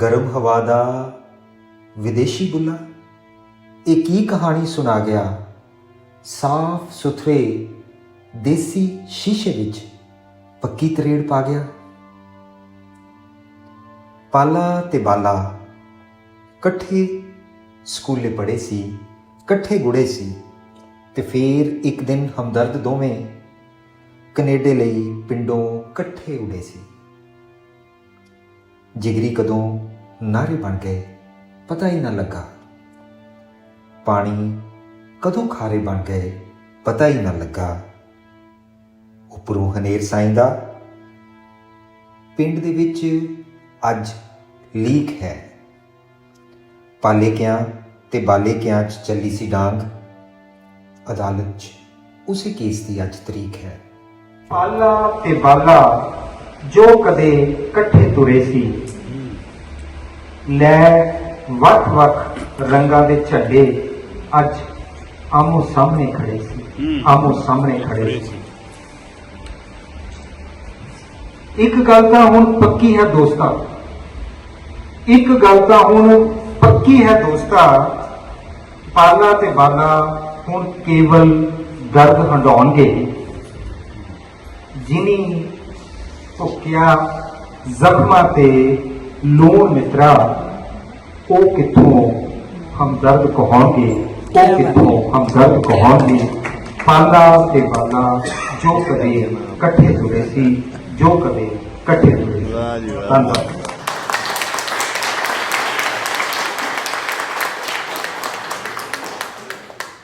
ਗਰਮ ਹਵਾ ਦਾ ਵਿਦੇਸ਼ੀ ਬੁੱਲਾ। ਇਹ ਕੀ ਕਹਾਣੀ ਸੁਣਾ ਗਿਆ? ਸਾਫ਼ ਸੁਥਰੇ ਦੇਸੀ ਸ਼ੀਸ਼ੇ ਵਿੱਚ ਪੱਕੀ ਤਰੇੜ ਪਾ ਗਿਆ। ਪਾਲਾ ਤੇ ਬਾਲਾ ਇਕੱਠੇ ਸਕੂਲੇ ਪੜ੍ਹੇ ਸੀ, ਇਕੱਠੇ ਗੁੜੇ ਸੀ ਤੇ ਫਿਰ ਇੱਕ ਦਿਨ ਹਮਦਰਦ ਦੋਵੇਂ ਕੈਨੇਡਾ ਲਈ ਪਿੰਡੋਂ ਇਕੱਠੇ ਉੜੇ ਸੀ। ਜਿਗਰੀ ਕਦੋਂ ਨਾਰੇ ਬਣ ਗਏ, ਪਤਾ ਹੀ ਨਾ ਲੱਗਾ। ਪਾਣੀ ਕਦੋਂ ਖਾਰੇ ਬਣ ਗਏ, ਪਤਾ ਹੀ ਨਾ ਲੱਗਾ। ਉੱਪਰੋਂ ਹਨੇਰ ਸਾਈਂ ਦਾ ਪਿੰਡ ਦੇ ਵਿੱਚ ਅੱਜ ਲੀਕ ਹੈ। ਪਾਲੇਕਿਆਂ ਤੇ ਬਾਲੇਕਿਆਂ 'ਚ ਚੱਲੀ ਸੀ ਡਾਂਗ। ਅਦਾਲਤ 'ਚ ਉਸੇ ਕੇਸ ਦੀ ਅੱਜ ਤਰੀਕ ਹੈ। ਪਾਲਾ ਤੇ ਬਾਲਾ ਜੋ ਕਦੇ ਇਕੱਠੇ ਤੁਰੇ ਸੀ। ਲੈ ਵੱਖ-ਵੱਖ ਰੰਗਾਂ ਦੇ ਝੰਡੇ ਅੱਜ ਆਮੋ ਸਾਹਮਣੇ ਖੜੇ ਸੀ। ਆਮੋ ਸਾਹਮਣੇ ਖੜੇ ਸੀ। ਇੱਕ ਗੱਲ ਤਾਂ ਹੁਣ ਪੱਕੀ ਹੈ ਦੋਸਤਾ। ਇੱਕ ਗੱਲ ਤਾਂ ਹੁਣ ਪੱਕੀ ਹੈ ਦੋਸਤਾ। ਪਾਲਾ ਤੇ ਬਾਲਾ ਹੁਣ ਕੇਵਲ ਦਰਦ ਹੰਡਾਉਣਗੇ ਜਿਨੀ ਭੁੱਕਿਆ ਜ਼ਖਮਾਂ ਤੇ ਲੂਣ ਮਿੱਤਰਾ ਉਹ ਕਿੱਥੋਂ ਹਮਦਰਦ ਕਹਾਉਣਗੇ? ਉਹ ਕਿੱਥੋਂ ਹਮਦਰਦ ਕਹਾਉਣਗੇ? ਪਾਲਾ ਤੇ ਬਾਲਾ ਜੋ ਕਦੇ ਇਕੱਠੇ ਤੁਰੇ ਸੀ ਜੋ ਕਦੇ ਇਕੱਠੇ ਤੁਰੇ ਸੀ। ਵਾਹ ਜੀ ਵਾਹ। ਧੰਨਵਾਦ।